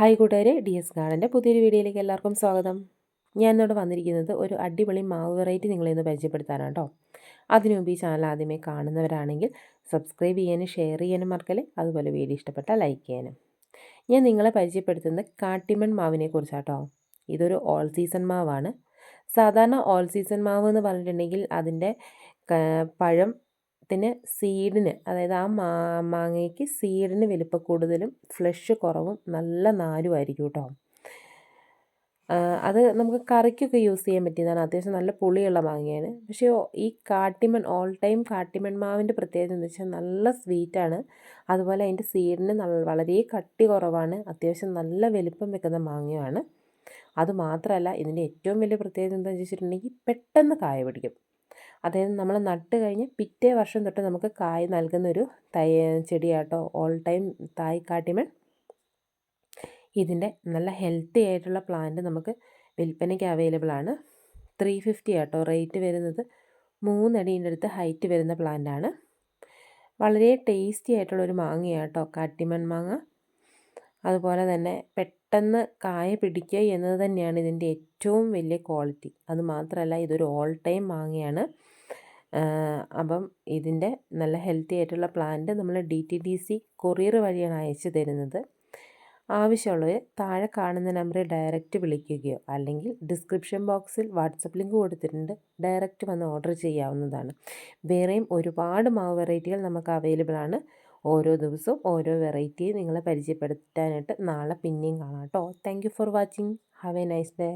Hi കൂട്ടുകാരെ D S ഗാർഡന്റെ പുതിയൊരു വീഡിയോയിലേക്ക് എല്ലാവർക്കും സ്വാഗതം. ഞാൻ ഇന്നോട് വന്നിരിക്കുന്നത് ഒരു അടിപൊളി മാവ് വെറൈറ്റി നിങ്ങളെന്ന് പരിചയപ്പെടുത്താനാണ് കേട്ടോ അതിനു മുമ്പ് ഈ ചാനൽ ആദ്യമേ കാണുന്നവരാണെങ്കിൽ സബ്സ്ക്രൈബ് ചെയ്യാനും ഷെയർ ചെയ്യാനും മറക്കല്ലേ. അതുപോലെ വീഡിയോ ഇഷ്ടപ്പെട്ടാൽ ലൈക്ക് ചെയ്യാനും. ഞാൻ നിങ്ങളെ പരിചയപ്പെടുത്തുന്നത് കാട്ടിമൺ മാവിനെ കുറിച്ചാട്ടോ ഇതൊരു ഓൾ സീസൺ മാവാണ്. സാധാരണ ഓൾ സീസൺ മാവ് എന്ന് പറഞ്ഞിട്ടുണ്ടെങ്കിൽ അതിന്റെ പഴം ത്തിന് സീഡിന് അതായത് ആ മാ മാങ്ങയ്ക്ക് സീഡിന് വലിപ്പ കൂടുതലും ഫ്ലഷ് കുറവും നല്ല നാരും ആയിരിക്കും കേട്ടോ അത് നമുക്ക് കറിക്കൊക്കെ യൂസ് ചെയ്യാൻ പറ്റിയതാണ്. അത്യാവശ്യം നല്ല പുളിയുള്ള മാങ്ങയാണ്. പക്ഷേ ഈ കാട്ടിമൺ ഓൾ ടൈം കാട്ടിമൺ മാവിന്റെ പ്രത്യേകത എന്ന് വെച്ചാൽ നല്ല സ്വീറ്റാണ് അതുപോലെ അതിന്റെ സീഡിന് വളരെ കട്ടി കുറവാണ്. അത്യാവശ്യം നല്ല വലിപ്പം വെക്കുന്ന മാങ്ങയാണ്. അതുമാത്രമല്ല ഇതിന്റെ ഏറ്റവും വലിയ പ്രത്യേകത എന്താണെന്ന് വെച്ചിട്ടുണ്ടെങ്കിൽ പെട്ടെന്ന് കായ പിടിക്കും. അതായത് നമ്മൾ നട്ട് കഴിഞ്ഞ് പിറ്റേ വർഷം തൊട്ട് നമുക്ക് കായ് നൽകുന്നൊരു തൈ ചെടിയാട്ടോ. ഓൾ ടൈം തായ് കാട്ടിമൺ. ഇതിന്റെ നല്ല ഹെൽത്തി ആയിട്ടുള്ള പ്ലാന്റ് നമുക്ക് വിൽപ്പനയ്ക്ക് അവൈലബിൾ ആണ്. ത്രീ ഫിഫ്റ്റി ആട്ടോ. റേറ്റ് വരുന്നത് മൂന്നടീന്റെ അടുത്ത് ഹൈറ്റ് വരുന്ന പ്ലാന്റാണ് വളരെ ടേസ്റ്റി ആയിട്ടുള്ളൊരു മാങ്ങയാട്ടോ. കാട്ടിമൺ മാങ്ങ. അതുപോലെ തന്നെ പെട്ടെന്ന് കായ പിടിക്കുക എന്നത് തന്നെയാണ് ഇതിന്റെ ഏറ്റവും വലിയ ക്വാളിറ്റി. അത് മാത്രമല്ല ഇതൊരു ഓൾ ടൈം മാങ്ങയാണ്. അപ്പം ഇതിന്റെ നല്ല ഹെൽത്തി ആയിട്ടുള്ള പ്ലാന്റ് നമ്മൾ D T D C courier വഴിയാണ് അയച്ചു തരുന്നത്. ആവശ്യമുള്ളവർ താഴെ കാണുന്ന നമ്പറിൽ ഡയറക്റ്റ് വിളിക്കുകയോ അല്ലെങ്കിൽ ഡിസ്ക്രിപ്ഷൻ ബോക്സിൽ വാട്സപ്പ് ലിങ്ക് കൊടുത്തിട്ടുണ്ട് ഡയറക്റ്റ് വന്ന് ഓർഡർ ചെയ്യാവുന്നതാണ്. വേറെയും ഒരുപാട് മാവ് വെറൈറ്റികൾ നമുക്ക് അവൈലബിൾ ആണ്. ഓരോ ദിവസവും ഓരോ വെറൈറ്റി നിങ്ങളെ പരിചയപ്പെടുത്താനായിട്ട് നാളെ പിന്നെയും കാണാം കേട്ടോ. Thank for watching have a nice day